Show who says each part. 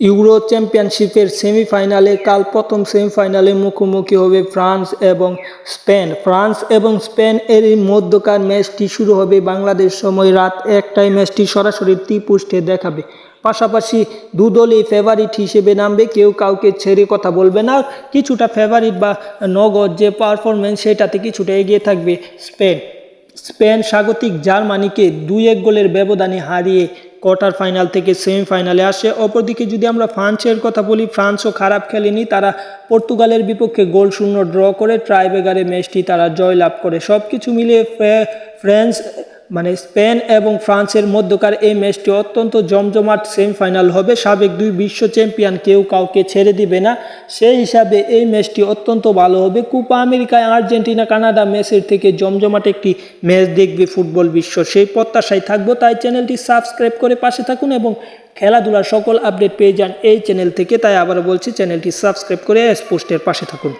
Speaker 1: Euro চ্যাম্পিয়নশিপের সেমিফাইনালে কাল প্রথম সেমিফাইনালে মুখোমুখি হবে ফ্রান্স এবং স্পেন। ফ্রান্স এবং স্পেন এর মধ্যকার ম্যাচটি শুরু হবে বাংলাদেশ সময় রাত একটায়। ম্যাচটি সরাসরি ত্রিপুষ্টে দেখাবে। পাশাপাশি দু দলই ফেভারিট হিসেবে নামবে। কেউ কাউকে ছেড়ে কথা বলবে না। কিছুটা ফেভারিট বা নগদ যে পারফরমেন্স সেটাতে কিছুটা এগিয়ে থাকবে স্পেন। স্পেন স্বাগতিক জার্মানিকে দুই এক গোলের ব্যবধানে হারিয়ে কোয়ার্টার ফাইনাল থেকে সেমিফাইনালে আসে। অপরদিকে যদি আমরা ফ্রান্সের কথা বলি, ফ্রান্সও খারাপ খেলেনি। তারা পর্তুগালের বিপক্ষে গোল শূন্য ড্র করে, ট্রাইবেগারে ম্যাচটি তারা জয়লাভ করে। সব কিছু মিলিয়ে ফ্রে- ফ্রান্স মানে স্পেন এবং ফ্রান্সের মধ্যকার এই ম্যাচটি অত্যন্ত জমজমাট সেমিফাইনাল হবে। সাবেক দুই বিশ্ব চ্যাম্পিয়ন কেউ কাউকে ছেড়ে দিবে না। সেই হিসাবে এই ম্যাচটি অত্যন্ত ভালো হবে। কুপা আমেরিকায় আর্জেন্টিনা, কানাডা ম্যাচের থেকে জমজমাট একটি ম্যাচ দেখবে ফুটবল বিশ্ব। সেই প্রত্যাশায় থাকব। তাই চ্যানেলটি সাবস্ক্রাইব করে পাশে থাকুন এবং খেলাধুলার সকল আপডেট পেয়ে যান এই চ্যানেল থেকে। তাই আবার বলছি, চ্যানেলটি সাবস্ক্রাইব করে স্পোস্টের পাশে থাকুন।